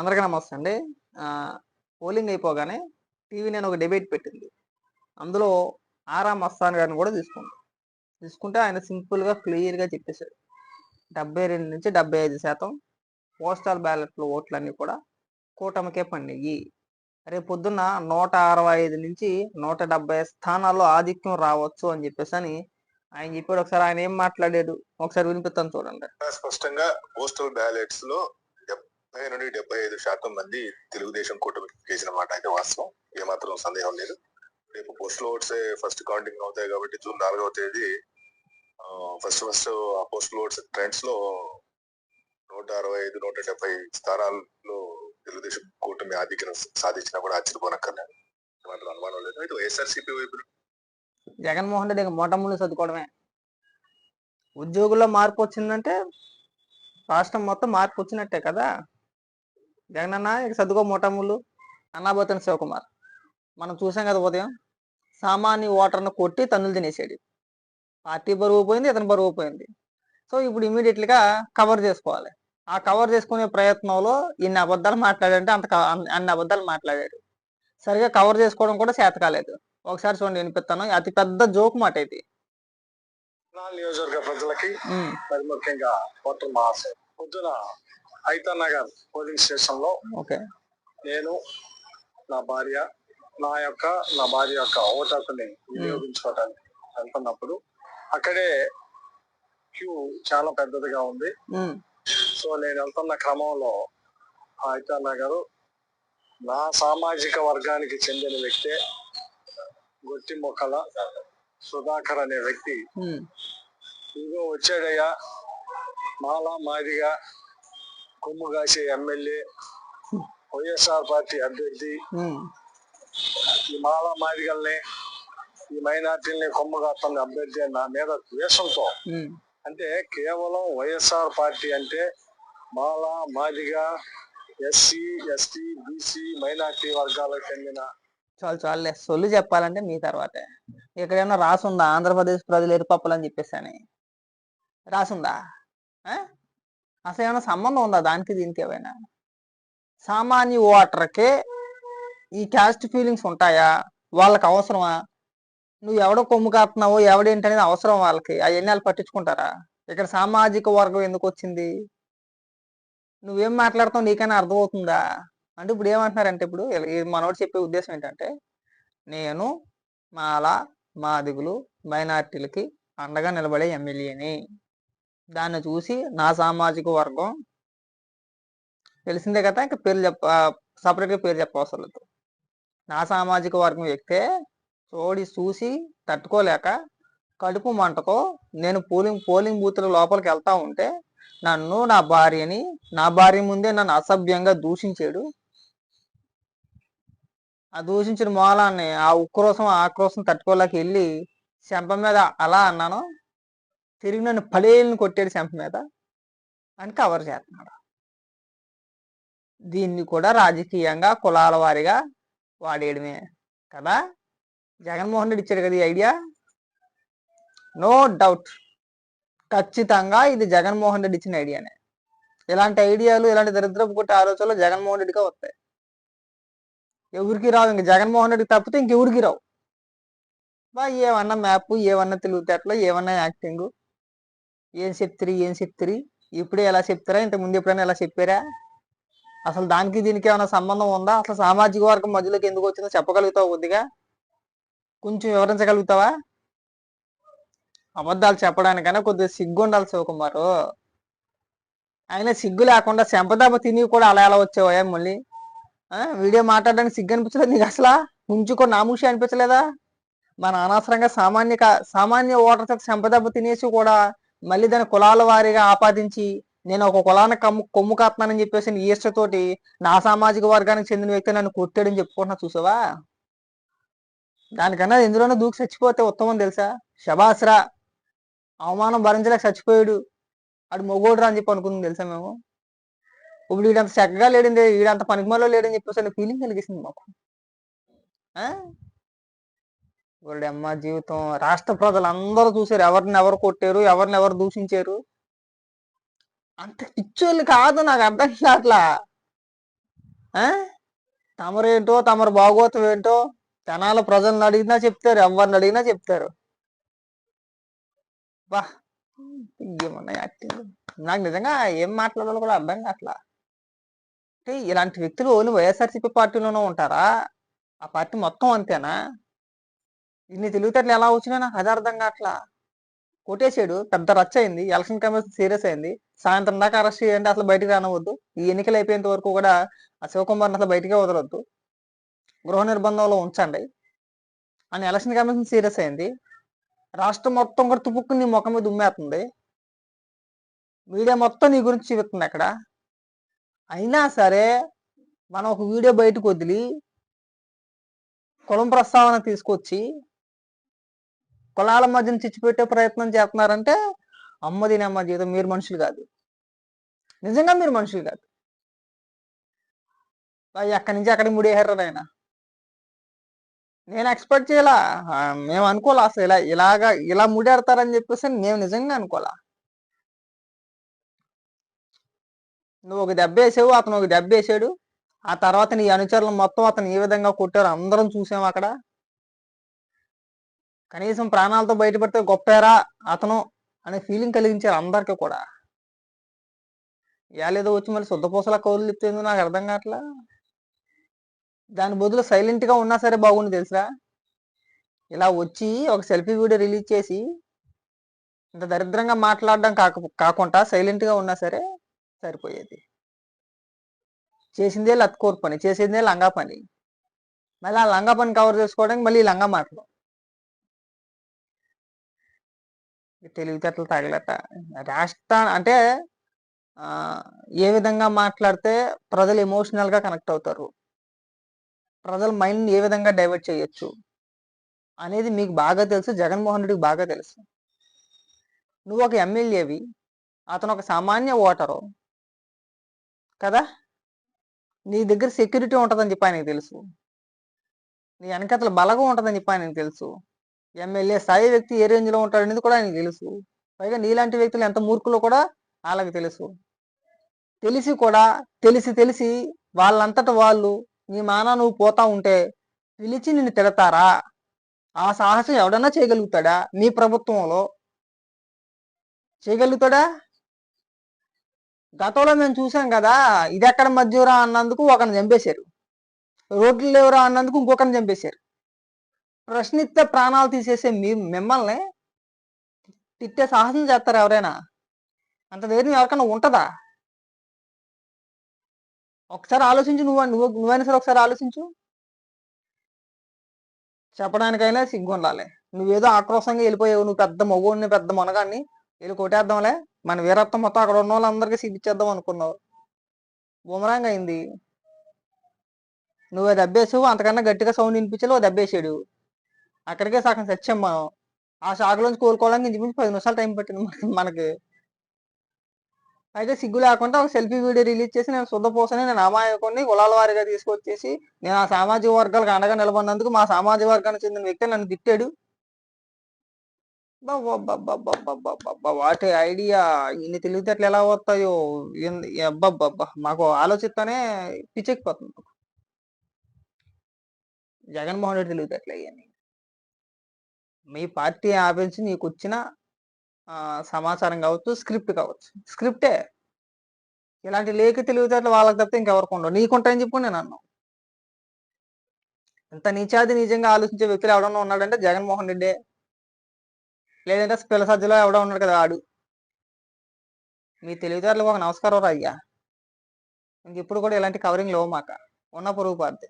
అందరికీ నమస్తే అండి. పోలింగ్ అయిపోగానే టీవీ నేను ఒక డిబేట్ పెట్టింది. అందులో ఆరా మస్తాన్ గారిని కూడా తీసుకుంది తీసుకుంటే ఆయన సింపుల్గా క్లియర్గా చెప్పేశాడు డెబ్బై రెండు నుంచి డెబ్బై ఐదు శాతం పోస్టల్ బ్యాలెట్లో ఓట్లన్నీ కూడా కూటమికే పండియి రేపు పొద్దున్న నూట అరవై ఐదు నుంచి నూట డెబ్బై స్థానాల్లో ఆధిక్యం రావచ్చు అని చెప్పేసి అని ఆయన చెప్పాడు. ఒకసారి ఆయన ఏం మాట్లాడాడు? ఒకసారి వినిపిస్తాను చూడండి. స్పష్టంగా పోస్టల్ బ్యాలెట్స్లో ముప్పై నుండి డెబ్బై ఐదు శాతం మంది తెలుగుదేశం కూటమికి వేసిన మాట అయితే వాస్తవం. ఏమాత్రం సందేహం లేదు. రేపు పోస్టల్ ఓట్స్ ఫస్ట్ కౌంటింగ్ అవుతాయి కాబట్టి జూన్ నాలుగవ తేదీ ఫస్ట్ ఫస్ట్ ఆ పోస్టల్ ఓట్స్ ట్రెండ్స్లో నూట అరవై ఐదు నూట డెబ్బై స్థానాల్లో తెలుగుదేశం కూటమి ఆధిక్యం సాధించినా కూడా ఆశ్చర్యపోనక్కర్లేదు. ఏమాత్రం అనుమానం లేదు. అయితే వైఎస్ఆర్సీపీ వైపు జగన్మోహన్ రెడ్డి ఇంకా మొట్టమొదటి చదువుకోవడమే ఉద్యోగుల్లో మార్పు వచ్చిందంటే రాష్ట్రం మొత్తం మార్పు వచ్చినట్టే కదా. జగన్ అన్న ఇక చదువుకో మొట్టములు అన్నాబోతన శివకుమార్. మనం చూసాం కదా ఉదయం సామాన్య ఓటర్ను కొట్టి తన్నులు తినేసాడు. పార్టీ బరువు పోయింది ఇతని బరువు పోయింది. సో ఇప్పుడు ఇమీడియట్లీగా కవర్ చేసుకోవాలి. ఆ కవర్ చేసుకునే ప్రయత్నంలో ఇన్ని అబద్ధాలు మాట్లాడంటే అంత అన్ని- అబద్ధాలు మాట్లాడాడు. సరిగా కవర్ చేసుకోవడం కూడా చేత కాలేదు. ఒకసారి చూడండి వినిపిస్తాను. అతి పెద్ద జోక్ మాట ఇది. నియోజకవర్గ ప్రజలకి మరి ముఖ్యంగా పొద్దున ఐతా నగర్ పోలింగ్ స్టేషన్లో నేను నా భార్య నా యొక్క నా భార్య యొక్క ఓటు హక్కుని వినియోగించుకోవడానికి వెళ్తున్నప్పుడు అక్కడే క్యూ చాలా పెద్దదిగా ఉంది. సో నేను వెళ్తున్న క్రమంలో ఐతా నగర్ నా సామాజిక వర్గానికి చెందిన వ్యక్తే గొట్టి మొక్కల సుధాకర్ అనే వ్యక్తి. ఇదిగో వచ్చాడయ్యా. మాలా మాదిగా కొమ్ము కాసే ఎమ్మెల్యే వైఎస్ఆర్ పార్టీ అభ్యర్థి ఈ మాలా మాదిగల్ని ఈ మైనార్టీల్ని కొమ్ము కాస్తున్న అభ్యర్థి అని నా మీద ద్వేషంతో. అంటే కేవలం వైఎస్ఆర్ పార్టీ అంటే Mala Madiga SC ST BC minority వర్గాలకు చెందిన చాలు చాలులే. సొల్లు చెప్పాలంటే మీ తర్వాతే. ఇక్కడ ఏమన్నా రాసుందా? ఆంధ్రప్రదేశ్ ప్రజలు ఎరుపప్పలని చెప్పేసి అని. రాసుందా? అసలు ఏమైనా సంబంధం ఉందా దానికి దీనికి ఏమైనా? సామాన్య ఓటర్కే ఈ క్యాస్ట్ ఫీలింగ్స్ ఉంటాయా? వాళ్ళకి అవసరమా? నువ్వు ఎవడో కొమ్ము కాస్తున్నావో ఎవడేంటనేది అవసరం వాళ్ళకి? అవన్నీ వాళ్ళు పట్టించుకుంటారా? ఇక్కడ సామాజిక వర్గం ఎందుకు వచ్చింది? నువ్వేం మాట్లాడుతావు నీకైనా అర్థమవుతుందా? అంటే ఇప్పుడు ఏమంటున్నారంటే ఇప్పుడు మనోడు చెప్పే ఉద్దేశం ఏంటంటే నేను మాల మాదిగులు మైనార్టీలకి అండగా నిలబడే ఎమ్మెల్యేని. దాన్ని చూసి నా సామాజిక వర్గం తెలిసిందే కదా ఇంకా పేరు చెప్ప సపరేట్గా పేరు చెప్పవసరం లేదు. నా సామాజిక వర్గం వ్యక్తే చోడి చూసి తట్టుకోలేక కడుపు మంటతో నేను పోలింగ్ పోలింగ్ బూత్ల లోపలికి వెళ్తా ఉంటే నన్ను నా భార్యని నా భార్య ముందే నన్ను అసభ్యంగా దూషించాడు. ఆ దూషించిన మూలాన్ని ఆ ఉక్రోసం ఆక్రోశం తట్టుకోలేక వెళ్ళి చెంప మీద అలా అన్నాను. తిరిగి నన్ను పడేళ్ళని కొట్టాడు చెంప మీద అని కవర్ చేస్తున్నాడు. దీన్ని కూడా రాజకీయంగా కులాల వారిగా వాడేయడమే కదా? జగన్మోహన్ రెడ్డి ఇచ్చాడు కదా ఈ ఐడియా? No doubt. ఖచ్చితంగా ఇది జగన్మోహన్ రెడ్డి ఇచ్చిన ఐడియానే. ఇలాంటి ఐడియాలు ఇలాంటి దరిద్రపు కొట్టే ఆలోచనలు జగన్మోహన్ రెడ్డిగా వస్తాయి. ఎవరికి రావు? ఇంక జగన్మోహన్ రెడ్డికి తప్పితే ఇంకెవరికి రావు? బా ఏమన్నా మ్యాప్ ఏమన్నా తెలివితేటలు ఏమన్నా యాక్టింగ్ ఏం చెప్తిరి ఏం చెప్తిరి? ఇప్పుడే ఎలా చెప్తారా? ఇంత ముందు ఎప్పుడైనా ఎలా చెప్పారా? అసలు దానికి దీనికి ఏమైనా సంబంధం ఉందా? అసలు సామాజిక వర్గం మధ్యలోకి ఎందుకు వచ్చిందో చెప్పగలుగుతావు కొద్దిగా? కొంచెం వివరించగలుగుతావా? అబద్ధాలు చెప్పడానికైనా కొద్దిగా సిగ్గు ఉండాలి శివకుమారు అయినా సిగ్గు లేకుండా చెంపదెబ్బ తిని కూడా అలా ఎలా వచ్చావా మళ్ళీ? వీడియో మాట్లాడడానికి సిగ్గు అనిపించలేదు నీకు అసలు? ఉంచుకో నామూషి అనిపించలేదా? మన అనవసరంగా సామాన్య సామాన్య ఓటర్ చేత చెంపదెబ్బ తినేసి కూడా మళ్ళీ దాని కులాల వారీగా ఆపాదించి నేను ఒక కులాన కమ్ము కొమ్ము కాస్తున్నానని చెప్పేసి నీ ఈష్టతోటి నా సామాజిక వర్గానికి చెందిన వ్యక్తి నన్ను కొట్టాడని చెప్పుకుంటున్నా చూసావా? దానికన్నా ఎందులోనో దూకి చచ్చిపోతే ఉత్తమం తెలుసా? శబాస్రా అవమానం భరించలేక చచ్చిపోయాడు. ఆడు మొగోడురా అని చెప్పి అనుకుంది తెలుసా మేము? ఇప్పుడు వీడంత చక్కగా లేడింది వీడంత పనికిమాలో లేడని చెప్పేసి ఫీలింగ్ కలిగిస్తుంది మాకు. ఆ? జీవితం. రాష్ట్ర ప్రజలు అందరూ చూసారు ఎవరిని ఎవరు కొట్టారు? ఎవరిని ఎవరు దూషించారు? అంత పిచ్చోళ్ళు కాదు నాకు అర్థం కావట్లా. ఆ? తమరేంటో తమరు బాగోతం ఏంటో జనాల ప్రజలను అడిగినా చెప్తారు ఎవరిని అడిగినా చెప్తారు. బా ఏమన్నా నాకు నిజంగా ఏం మాట్లాడాలో కూడా అర్థం కావట్లా. అంటే ఇలాంటి వ్యక్తులు ఓన్లీ వైఎస్ఆర్సీపీ పార్టీలోనే ఉంటారా? ఆ పార్టీ మొత్తం అంతేనా? ఇన్ని తెలివితేటలు ఎలా వచ్చినా నాకు అదార్థంగా అట్లా కొట్టేసాడు పెద్ద రచ్చ అయింది ఎలక్షన్ కమిషన్ సీరియస్ అయింది. సాయంత్రం దాకా అరెస్ట్ చేయండి అసలు బయటికి రానవద్దు ఈ ఎన్నికలు అయిపోయేంత వరకు కూడా ఆ శివకుమార్ని అసలు బయటికే వదలొద్దు. గృహ నిర్బంధంలో ఉంచండి. అని ఎలక్షన్ కమిషన్ సీరియస్ అయింది. రాష్ట్రం మొత్తం కూడా తుపుక్కు నీ ముఖం మీద ఉమ్మేస్తుంది మీడియా మొత్తం నీ గురించి చూపిస్తుంది అక్కడ. అయినా సరే మనం ఒక వీడియో బయటకు వదిలి కులం ప్రస్తావన తీసుకొచ్చి కులాల మధ్యన చిచ్చిపెట్టే ప్రయత్నం చేస్తున్నారంటే అమ్మ దీనమ్మ జీవితం మీరు మనుషులు కాదు. నిజంగా మీరు మనుషులు కాదు. ఎక్కడి అక్కడి నుంచి అక్కడికి ముడేహారు ఆయన నేను ఎక్స్పెక్ట్ చేయాల. మేము అనుకోలే అసలు ఇలా ఇలాగా ఇలా ముడేడతారని చెప్పేసి మేము నిజంగా అనుకోలే నువ్వు ఒక దెబ్బ వేసావు అతను ఒక దెబ్బ వేసాడు. ఆ తర్వాత నీ అనుచరులు మొత్తం అతను ఏ విధంగా కొట్టారు. అందరం చూసాం అక్కడ. కనీసం ప్రాణాలతో బయటపడితే గొప్పారా అతను అనే ఫీలింగ్ కలిగించారు అందరికీ కూడా. ఏలేదో వచ్చి మళ్ళీ శుద్ధపూసలా కౌలు చెప్తుంది నాకు అర్థం కావట్లా? దాని బదులు సైలెంట్గా ఉన్నా సరే బాగుండు తెలుసా ఇలా వచ్చి ఒక సెల్ఫీ వీడియో రిలీజ్ చేసి ఇంత దరిద్రంగా మాట్లాడడం కాక కాకుండా సైలెంట్గా ఉన్నా సరే సరిపోయేది. చేసిందే లత్కోర్ పని చేసిందే లంగా పని. మళ్ళీ ఆ లంగా పని కవర్ చేసుకోవడానికి మళ్ళీ ఈ లంగా మాటలు. తెలివితేటలు తగలట రాష్ట్ర అంటే ఏ విధంగా మాట్లాడితే ప్రజలు ఎమోషనల్గా కనెక్ట్ అవుతారు. ప్రజల మైండ్ ఏ విధంగా డైవర్ట్ చేయొచ్చు అనేది మీకు బాగా తెలుసు జగన్మోహన్ రెడ్డికి బాగా తెలుసు. నువ్వు ఒక ఎమ్మెల్యేవి అతను ఒక సామాన్య ఓటరు కదా? నీ దగ్గర సెక్యూరిటీ ఉంటుందని చెప్పి ఆయనకు తెలుసు. నీ వెనకతల బలగం ఉంటుందని చెప్పి ఆయనకు తెలుసు. ఎమ్మెల్యే స్థాయి వ్యక్తి ఏ రేంజ్లో ఉంటాడనేది కూడా ఆయనకు తెలుసు. పైగా నీలాంటి వ్యక్తులు ఎంత మూర్ఖులో కూడా వాళ్ళకి తెలుసు. తెలిసి కూడా తెలిసి తెలిసి వాళ్ళంతట వాళ్ళు నీ మానా నువ్వు పోతా ఉంటే పిలిచి నిన్ను తిడతారా? ఆ సాహసం ఎవడన్నా చేయగలుగుతాడా మీ ప్రభుత్వంలో? చేయగలుగుతాడా? గతంలో మేము చూసాం కదా ఇది ఎక్కడ మధ్యరా అన్నందుకు ఒకరిని చంపేశారు. రోడ్లు లేవురా అన్నందుకు ఇంకొకరిని చంపేశారు. ప్రశ్నిస్తే ప్రాణాలు తీసేసే మీ మిమ్మల్ని తిట్టే సాహసం చేస్తారు ఎవరైనా. అంత ధైర్యం ఎవరికైనా ఉంటుందా? ఒకసారి ఆలోచించు నువ్వు నువ్వు నువ్వైనా సరే ఒకసారి ఆలోచించు. చెప్పడానికైనా సిగ్గు ఉండాలి. నువ్వేదో ఆక్రోశంగా వెళ్ళిపోయావు నువ్వు పెద్ద మగోడిని పెద్ద మొనగాన్ని వెళ్ళి కొట్టేద్దాంలే. మన వీరత్వం మొత్తం అక్కడ ఉన్న వాళ్ళందరికీ సిగ్గిచ్చేద్దాం అనుకున్నావు. బుమరాంగ్ అయింది. నువ్వు దెబ్బేసావు అంతకన్నా గట్టిగా సౌండ్ వినిపించలేవు దెబ్బేసాడు అక్కడికే సగం సత్యం మనం. ఆ షాక్ నుంచి కోలుకోవడానికి ఇంచుమించు పది నిమిషాలు టైం పట్టింది మనకి- అయితే సిగ్గు లేకుండా ఒక సెల్ఫీ వీడియో రిలీజ్ చేసి నేను శుద్ధపోసని నేను అమాయకుని కులాల వారిగా తీసుకొచ్చేసి నేను ఆ సామాజిక వర్గాలకు అండగా నిలబడినందుకు మా సామాజిక వర్గానికి చెందిన వ్యక్తి నన్ను తిట్టాడు. వాటి ఐడియా ఇన్ని తెలివితేటలు ఎలా వస్తాయో అబ్బబ్బబ్బా మాకు ఆలోచిస్తానే పిచ్చెక్కిపోతుంది జగన్మోహన్ రెడ్డి తెలివితేటలు అయ్యాయి మీ పార్టీ ఆఫీస్ నీకు వచ్చిన సమాచారం కావచ్చు స్క్రిప్ట్ కావచ్చు. స్క్రిప్టే. ఇలాంటి లేఖ తెలివితేటలు వాళ్ళకి తప్పితే ఇంకెవరికి ఉండవు. నీకుంటాయని చెప్పు నేను అన్నాను. ఇంత నీచాది నిజంగా ఆలోచించే వ్యక్తులు ఎవడన్నా ఉన్నాడంటే జగన్మోహన్ రెడ్డి. లేదంటే పిల్ల సజ్జలో ఎవడో ఉన్నాడు కదా ఆడు. మీ తెలివితేటలకు ఒక నమస్కారం రా అయ్యా. ఇంకెప్పుడు కూడా ఇలాంటి కవరింగ్ లేవు మాక. ఉన్న పొరుగు పారితే